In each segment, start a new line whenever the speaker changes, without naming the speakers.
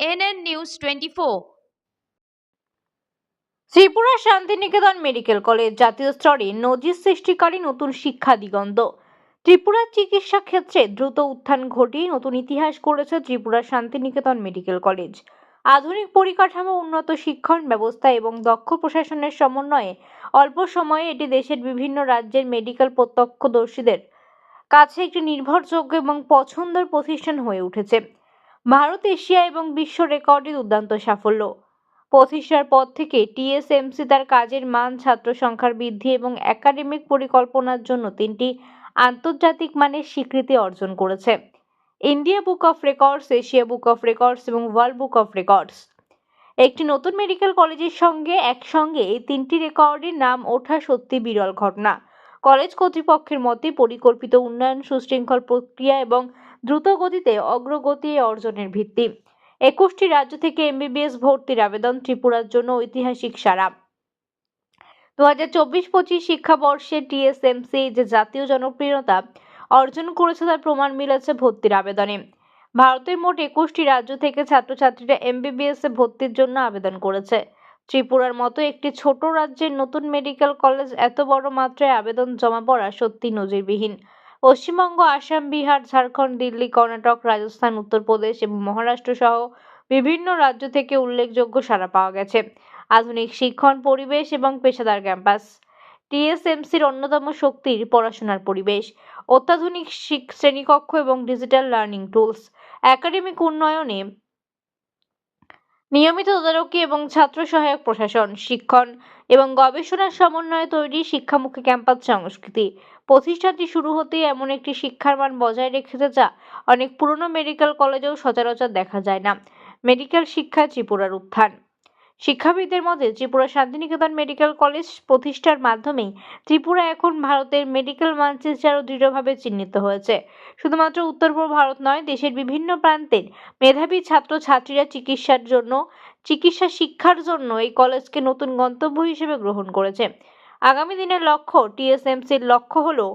Twenty four
Tripura Santiniketan medical college জাতীয় স্তরে নজির সৃষ্টিকারী নতুন শিক্ষা দিগন্ত। ত্রিপুরার চিকিৎসা ক্ষেত্রে দ্রুত উত্থান ঘটিয়ে নতুন ইতিহাস করেছে ত্রিপুরা শান্তিনিকেতন মেডিকেল কলেজ। আধুনিক পরিকাঠামো, উন্নত শিক্ষণ ব্যবস্থা এবং দক্ষ প্রশাসনের সমন্বয়ে অল্প সময়ে এটি দেশের বিভিন্ন রাজ্যের মেডিকেল প্রত্যক্ষদর্শীদের কাছে একটি নির্ভরযোগ্য এবং পছন্দের প্রতিষ্ঠান হয়ে উঠেছে। ভারত, এশিয়া এবং বিশ্ব রেকর্ডে দুর্দান্ত সাফল্য। প্রতিষ্ঠার পর থেকে টিএসএমসি তার কাজের মান, ছাত্র সংখ্যার বৃদ্ধি এবং একাডেমিক পরিকল্পনার জন্য তিনটি আন্তর্জাতিক মানের স্বীকৃতি অর্জন করেছে। India book of records, Asia book of records এবং ওয়ার্ল্ড বুক অফ রেকর্ডস। একটি নতুন মেডিকেল কলেজের সঙ্গে একসঙ্গে এই তিনটি রেকর্ডের নাম ওঠা সত্যি বিরল ঘটনা। কলেজ কর্তৃপক্ষের মতে পরিকল্পিত উন্নয়ন, সুশৃঙ্খল প্রক্রিয়া এবং দ্রুত গতিতে অগ্রগতি অর্জনের ভিত্তি। একুশটি রাজ্য থেকে এমবিবিএস ভর্তির আবেদন, ত্রিপুরার জন্য ঐতিহাসিক সারা দু হাজার চব্বিশ পঁচিশ শিক্ষাবর্ষে টিএসএমসি যে জাতীয় জনপ্রিয়তা অর্জন করেছে তার প্রমাণ মিলেছে ভর্তির আবেদনে। ভারতের মোট একুশটি রাজ্য থেকে ছাত্রছাত্রীরা এমবিবিএস এ ভর্তির জন্য আবেদন করেছে। ত্রিপুরার মতো একটি ছোট রাজ্যের নতুন মেডিকেল কলেজ এত বড় মাত্রায় আবেদন জমা পড়া সত্যি নজিরবিহীন। পশ্চিমবঙ্গ, আসাম, বিহার, ঝাড়খণ্ড, দিল্লি, কর্ণাটক, রাজস্থান, উত্তরপ্রদেশ এবং মহারাষ্ট্র সহ বিভিন্ন রাজ্য থেকে উল্লেখযোগ্য সাড়া পাওয়া গেছে। আধুনিক শিক্ষণ, পরিবেশ এবং পেশাদার ক্যাম্পাস। টিএসএমসির অন্যতম শক্তির পড়াশোনার পরিবেশ। অত্যাধুনিক শ্রেণীকক্ষ এবং ডিজিটাল লার্নিং টুলস। একাডেমিক উন্নয়নে নিয়মিত তদারকি এবং ছাত্র সহায়ক প্রশাসন, শিক্ষণ এবং গবেষণার সমন্বয়ে তৈরি শিক্ষামুখী ক্যাম্পাস সংস্কৃতি। প্রতিষ্ঠানটি শুরু হতে এমন একটি শিক্ষার মান বজায় রেখেছে যা অনেক পুরনো মেডিকেল কলেজেও সচরাচর দেখা যায় না। মেডিকেল শিক্ষা ত্রিপুরার উত্থান। শিক্ষাবিদদের মধ্যে ত্রিপুরা শান্তিনিকেতন মেডিকেল কলেজ প্রতিষ্ঠার মাধ্যমেই ত্রিপুরা এখন ভারতের মেডিকেল মানচিত্রে দৃঢ়ভাবে চিহ্নিত হয়েছে। শুধুমাত্র উত্তর পূর্ব ভারত নয়, দেশের বিভিন্ন প্রান্তের মেধাবী ছাত্র ছাত্রীরা চিকিৎসার জন্য, চিকিৎসা শিক্ষার জন্য এই কলেজকে নতুন গন্তব্য হিসেবে গ্রহণ করেছে। আগামী দিনের লক্ষ্য টিএসএমসির লক্ষ্য হলো,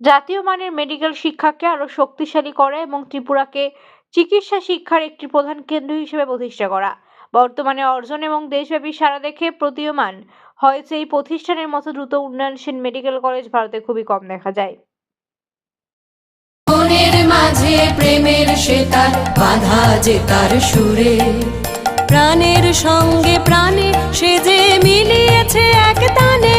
জাতীয় মানের মেডিকেল শিক্ষাকে আরও শক্তিশালী করা এবং ত্রিপুরাকে চিকিৎসা শিক্ষার একটি প্রধান কেন্দ্র হিসেবে প্রতিষ্ঠা করা। বর্তমানে অর্জন এবং দেশব্যাপী সারা দেখে প্রতীয়মান হয়েছে এই প্রতিষ্ঠানের মতো দ্রুত উন্নয়নশীল মেডিকেল কলেজ ভারতে খুবই কম দেখা যায়।
মাঝে প্রেমের সেতার, বাধা যে তার সুরে। প্রাণের সঙ্গে প্রাণে সে যে মিলিয়েছে এক তানে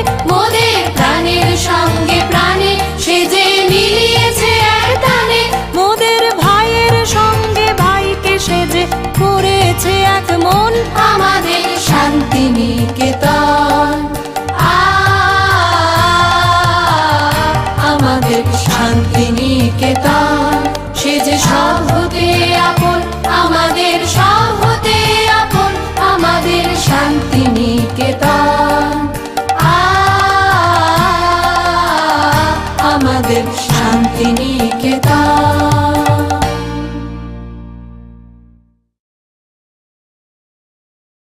Kita